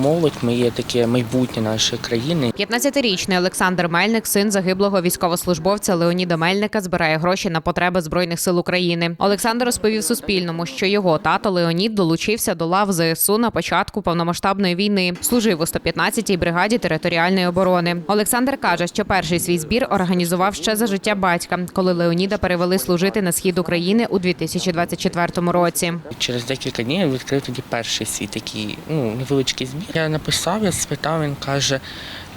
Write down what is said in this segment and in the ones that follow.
молодь, ми є таке майбутнє нашої країни. 15-річний Олександр Мельник, син загиблого військовослужбовця Леоніда Мельника, збирає гроші на потреби збройних сил України. Олександр розповів Суспільному, що його тато Леонід долучився до лав ЗСУ на початку повномасштабної війни. Служив у 115-й бригаді територіальної оборони. Олександр каже, що перший свій збір організував ще за життя батька, коли Леоніда перевели служити на схід України у 2024 році. Через декілька днів відкрив тоді перший свій такий ну, невеличкий збір. Я написав, я спитав, він каже.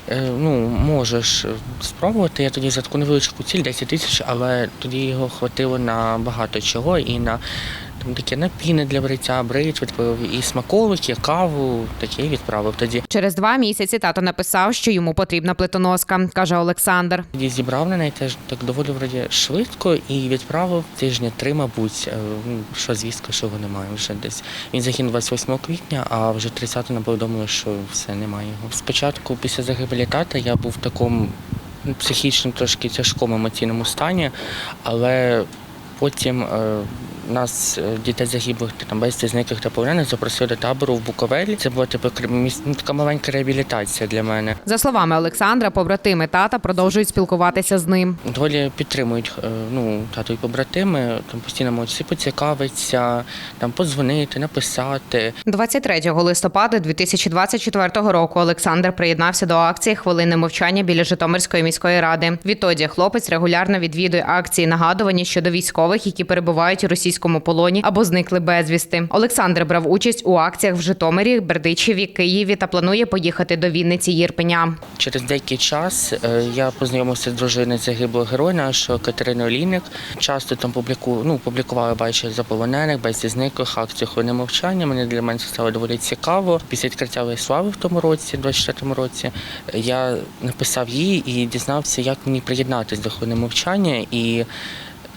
«Е, Ну, можеш спробувати. Я тоді за таку невеличку ціль 10 тисяч, але тоді його хватило на багато чого і на там такі напіни для бриття, брить відправив і смаколики, каву, таке відправив тоді. Через два місяці тато написав, що йому потрібна плитоноска, каже Олександр. Тоді зібрав на неї теж так доволі вроді швидко і відправив тижні три, мабуть. Е, ну, Що звістка, що його немає вже десь. Він загинув 28 квітня, а вже 30-го нам повідомили, що все немає його. Спочатку, після загибелі тата, я був в такому ну, психічно трошки тяжкому емоційному стані, але потім. Нас е, дітей загиблих там безвісти зниклих та полонених запросили до табору в Буковелі. Це була типу ну, така маленька реабілітація для мене. За словами Олександра, побратими тата продовжують спілкуватися з ним. Доволі підтримують е, ну, тато і побратими, там постійно можуть всі поцікавитися, там подзвонити, написати. 23 листопада 2024 року Олександр приєднався до акції Хвилини мовчання біля Житомирської міської ради. Відтоді хлопець регулярно відвідує акції нагадування щодо військових, які перебувають у російському полоні або зникли безвісти. Олександр брав участь у акціях в Житомирі, Бердичеві, Києві та планує поїхати до Вінниці Єрпеня. Через деякий час е, я познайомився з дружиною загиблого героя нашого Катерини Олійник. Часто там публіку, ну, публікували бачу заполонених, без зниклих акцію хвилини мовчання. Мені для мене це стало доволі цікаво. Після відкриття «Алеї слави в тому році, 24-му році, я написав їй і дізнався, як мені приєднатися до хвилини мовчання. І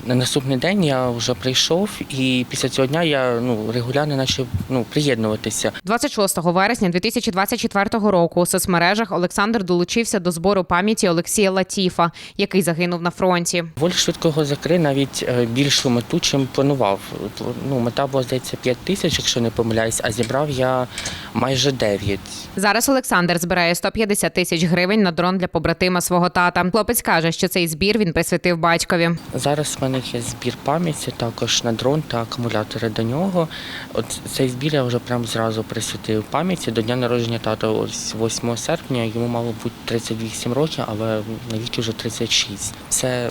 на наступний день я вже прийшов, і після цього дня я ну, регулярно почав ну, приєднуватися. 26 вересня 2024 року у соцмережах Олександр долучився до збору пам'яті Олексія Латіфа, який загинув на фронті. Волі швидко його закрив навіть е, більшу мету, чим планував. Ну, мета була, здається, 5 тисяч, якщо не помиляюсь, а зібрав я майже 9. Зараз Олександр збирає 150 тисяч гривень на дрон для побратима свого тата. Хлопець каже, що цей збір він присвятив батькові. Зараз в мене є збір пам'яті, також на дрон та акумулятори до нього. От цей збір я вже прям зразу присвятив пам'яті. До дня народження тата ось 8 серпня, йому мало бути 38 років, але навіть вже 36. Це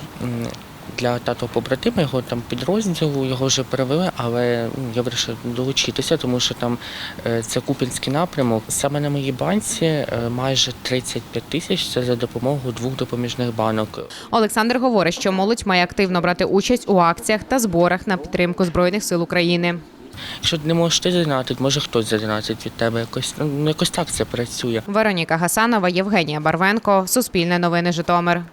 для тато побратима, його там підрозділу, його вже перевели, але ну, я вирішив долучитися, тому що там е, це Купінський напрямок. Саме на моїй банці е, майже 35 тисяч. Це за допомогою двох допоміжних банок. Олександр говорить, що молодь має активно брати участь у акціях та зборах на підтримку збройних сил України. Якщо не можеш ти задонатити, може хтось задонатить від тебе. Якось ну якось так це працює. Вероніка Гасанова, Євгенія Барвенко, Суспільне новини Житомир.